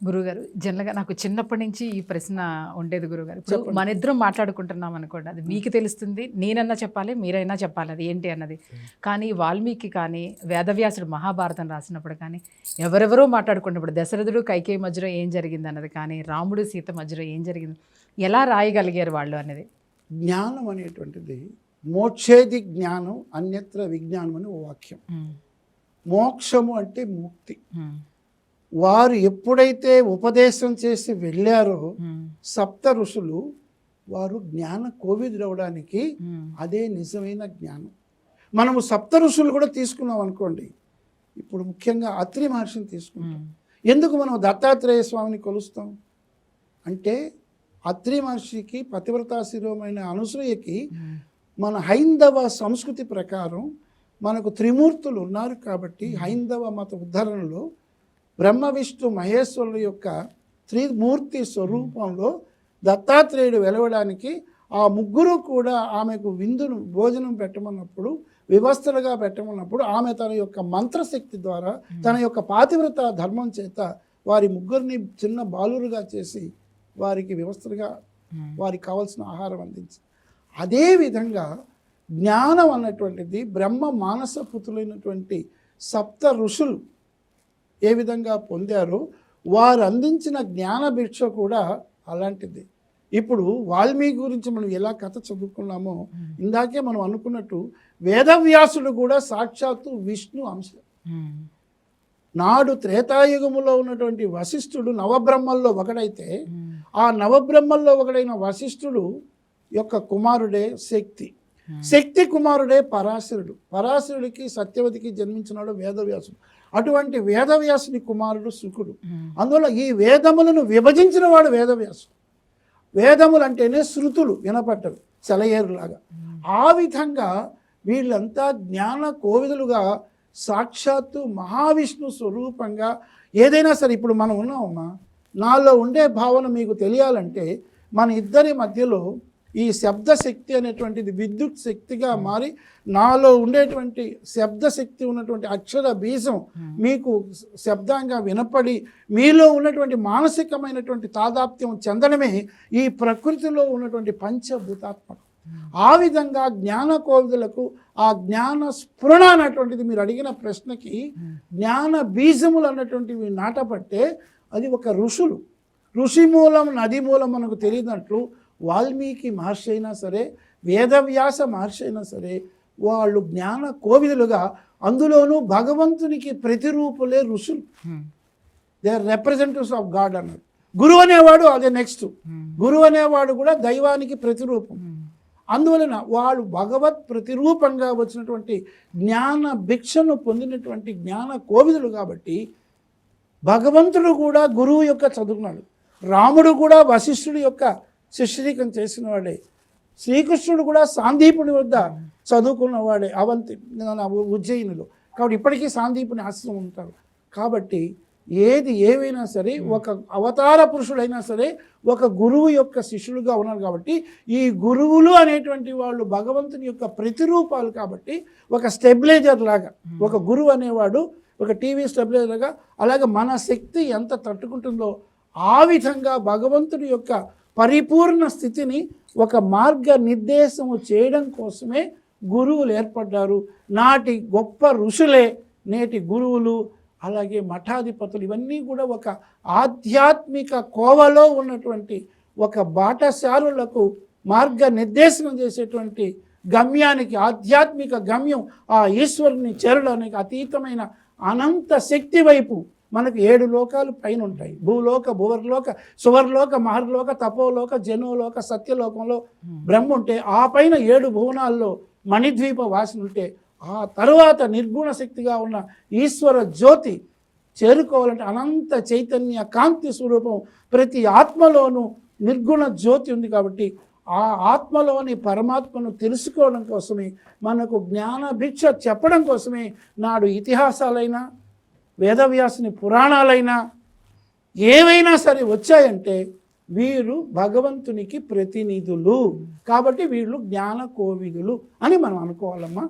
గురుగారు జనరల్గా నాకు చిన్నప్పటి నుంచి ఈ ప్రశ్న ఉండేది గురుగారు. ఇప్పుడు మన ఇద్దరం మాట్లాడుకుంటున్నాం అనుకోండి అది మీకు తెలుస్తుంది నేనన్నా చెప్పాలి మీరైనా చెప్పాలి అది ఏంటి అన్నది. కానీ వాల్మీకి కానీ వేదవ్యాసుడు మహాభారతం రాసినప్పుడు కానీ ఎవరెవరో మాట్లాడుకున్నప్పుడు దశరథుడు కైకేయి మధ్యలో ఏం జరిగింది అన్నది కానీ రాముడు సీత మధ్యలో ఏం జరిగింది ఎలా రాయగలిగారు వాళ్ళు అనేది? జ్ఞానం అనేటువంటిది మోక్షేది జ్ఞానం అన్యత్ర విజ్ఞానం అని ఓ వాక్యం. మోక్షము అంటే ముక్తి. వారు ఎప్పుడైతే ఉపదేశం చేసి వెళ్ళారో ఉమ్, సప్త ఋషులు వారు జ్ఞాన కోవిదుడవడానికి ఉమ్, అదే నిజమైన జ్ఞానం. మనము సప్త ఋషులు కూడా తీసుకున్నాం అనుకోండి. ఇప్పుడు ముఖ్యంగా అత్రి మహర్షిని తీసుకుంటాం. ఉమ్, ఎందుకు మనం దత్తాత్రేయ స్వామిని కొలుస్తాం? అంటే అత్రి మహర్షికి పతివ్రతా శిరోమైన అనసూయకి మన హైందవ సంస్కృతి ప్రకారం మనకు త్రిమూర్తులు ఉన్నారు కాబట్టి హైందవ మత ఉద్ధరణలో బ్రహ్మ విష్ణు మహేశ్వరుల యొక్క త్రిమూర్తి స్వరూపంలో దత్తాత్రేయుడు వెలవడానికి ఆ ముగ్గురు కూడా ఆమెకు విందును భోజనం పెట్టమన్నప్పుడు వ్యవస్థలుగా పెట్టమన్నప్పుడు ఆమె తన యొక్క మంత్రశక్తి ద్వారా తన యొక్క పాతివ్రత ధర్మం చేత వారి ముగ్గురిని చిన్న బాలురుగా చేసి వారికి వ్యవస్థలుగా వారికి కావాల్సిన ఆహారం అందించింది. అదేవిధంగా జ్ఞానం అన్నటువంటిది బ్రహ్మ మానస పుతులైనటువంటి సప్త ఋషులు ఏ విధంగా పొందారో వారు అందించిన జ్ఞాన భిక్ష కూడా అలాంటిది. ఇప్పుడు వాల్మీకి గురించి మనం ఎలా కథ చదువుకున్నామో ఇందాకే మనం అనుకున్నట్టు వేదవ్యాసుడు కూడా సాక్షాత్తు విష్ణు అంశ. నాడు త్రేతాయుగములో ఉన్నటువంటి వశిష్ఠుడు నవబ్రహ్మల్లో ఒకడైతే ఆ నవబ్రహ్మల్లో ఒకడైన వశిష్ఠుడు యొక్క కుమారుడే శక్తి. శక్తి కుమారుడే పరాశరుడు. పరాశరుడికి సత్యవతికి జన్మించినాడు వేదవ్యాసుడు. అటువంటి వేదవ్యాసుని కుమారుడు శుకుడు. అందువల్ల ఈ వేదములను విభజించిన వాడు వేదవ్యాసుడు. వేదములు అంటేనే శృతులు వినపడ్డవి సెలయేరులాగా. ఆ విధంగా వీళ్ళంతా జ్ఞాన కోవిదులుగా సాక్షాత్తు మహావిష్ణు స్వరూపంగా ఏదైనా సరే ఇప్పుడు మనం ఉన్నామమ్మా నాలో ఉండే భావన మీకు తెలియాలంటే మన ఇద్దరి మధ్యలో ఈ శబ్ద శక్తి అనేటువంటిది విద్యుత్ శక్తిగా మారి నాలో ఉండేటువంటి శబ్ద శక్తి ఉన్నటువంటి అక్షర బీజం మీకు శబ్దంగా వినపడి మీలో ఉన్నటువంటి మానసికమైనటువంటి తాదాప్త్యం చెందడమే ఈ ప్రకృతిలో ఉన్నటువంటి పంచభూతాత్మకం. ఆ విధంగా జ్ఞాన కోవిదులకు ఆ జ్ఞాన స్ఫురణ అన్నటువంటిది మీరు అడిగిన ప్రశ్నకి జ్ఞాన బీజములు అన్నటువంటివి నాటపట్టే అది ఒక ఋషులు. ఋషి మూలం నది మూలం మనకు తెలియనట్లు వాల్మీకి మహర్షి అయినా సరే వేదవ్యాస మహర్షి అయినా సరే వాళ్ళు జ్ఞాన కోవిదులుగా అందులోనూ భగవంతునికి ప్రతిరూపులే ఋషులు. They are representatives of God అన్నారు. గురువు అనేవాడు అదే నెక్స్ట్ ఉమ్, గురువు అనేవాడు కూడా దైవానికి ప్రతిరూపం. ఉమ్, అందువలన వాళ్ళు భగవత్ ప్రతిరూపంగా వచ్చినటువంటి జ్ఞాన భిక్షను పొందినటువంటి జ్ఞాన కోవిదులు కాబట్టి భగవంతుడు కూడా గురువు యొక్క చదువుకున్నాడు. రాముడు కూడా వశిష్ఠుడి యొక్క శిష్యరికం చేసిన వాడే. శ్రీకృష్ణుడు కూడా సాందీపుని వద్ద చదువుకున్నవాడే అవంతి ఉజ్జయినిలో. కాబట్టి ఇప్పటికీ సాందీపుని ఆశ్రమం ఉంటారు. కాబట్టి ఏది ఏవైనా సరే ఒక అవతార పురుషుడైనా సరే ఒక గురువు యొక్క శిష్యుడుగా ఉన్నారు కాబట్టి ఈ గురువులు అనేటువంటి వాళ్ళు భగవంతుని యొక్క ప్రతిరూపాలు కాబట్టి ఒక స్టెబిలైజర్ లాగా ఒక గురువు అనేవాడు ఒక టీవీ స్టెబిలైజర్ లాగా అలాగే మన శక్తి ఎంత తట్టుకుంటుందో ఆ విధంగా భగవంతుడి యొక్క పరిపూర్ణ స్థితిని ఒక మార్గ నిర్దేశము చేయడం కోసమే గురువులు ఏర్పడ్డారు. నాటి గొప్ప ఋషులే నేటి గురువులు అలాగే మఠాధిపతులు ఇవన్నీ కూడా ఒక ఆధ్యాత్మిక కోవలో ఉన్నటువంటి ఒక బాటసారులకు మార్గ నిర్దేశనం చేసేటువంటి గమ్యానికి ఆధ్యాత్మిక గమ్యం ఆ ఈశ్వరుని చేరడానికి అతీతమైన అనంత శక్తి వైపు మనకు ఏడు లోకాలు పైన ఉంటాయి. భూలోక భువర్లోక సువర్లోక మహర్లోక తపోలోక జనోలోక సత్యలోకంలో బ్రహ్మ ఉంటే ఆ పైన ఏడు భువనాల్లో మణిద్వీప వాసన ఉంటే ఆ తరువాత నిర్గుణ శక్తిగా ఉన్న ఈశ్వర జ్యోతి చేరుకోవాలంటే అనంత చైతన్య కాంతి స్వరూపం ప్రతి ఆత్మలోనూ నిర్గుణ జ్యోతి ఉంది కాబట్టి ఆ ఆత్మలోని పరమాత్మను తెలుసుకోవడం కోసమే మనకు జ్ఞాన భిక్ష చెప్పడం కోసమే నాడు ఇతిహాసాలైనా వేదవ్యాసుని పురాణాలైనా ఏవైనా సరే వచ్చాయంటే వీరు భగవంతునికి ప్రతినిధులు. కాబట్టి వీళ్ళు జ్ఞాన కోవిదులు అని మనం అనుకోవాలమ్మా.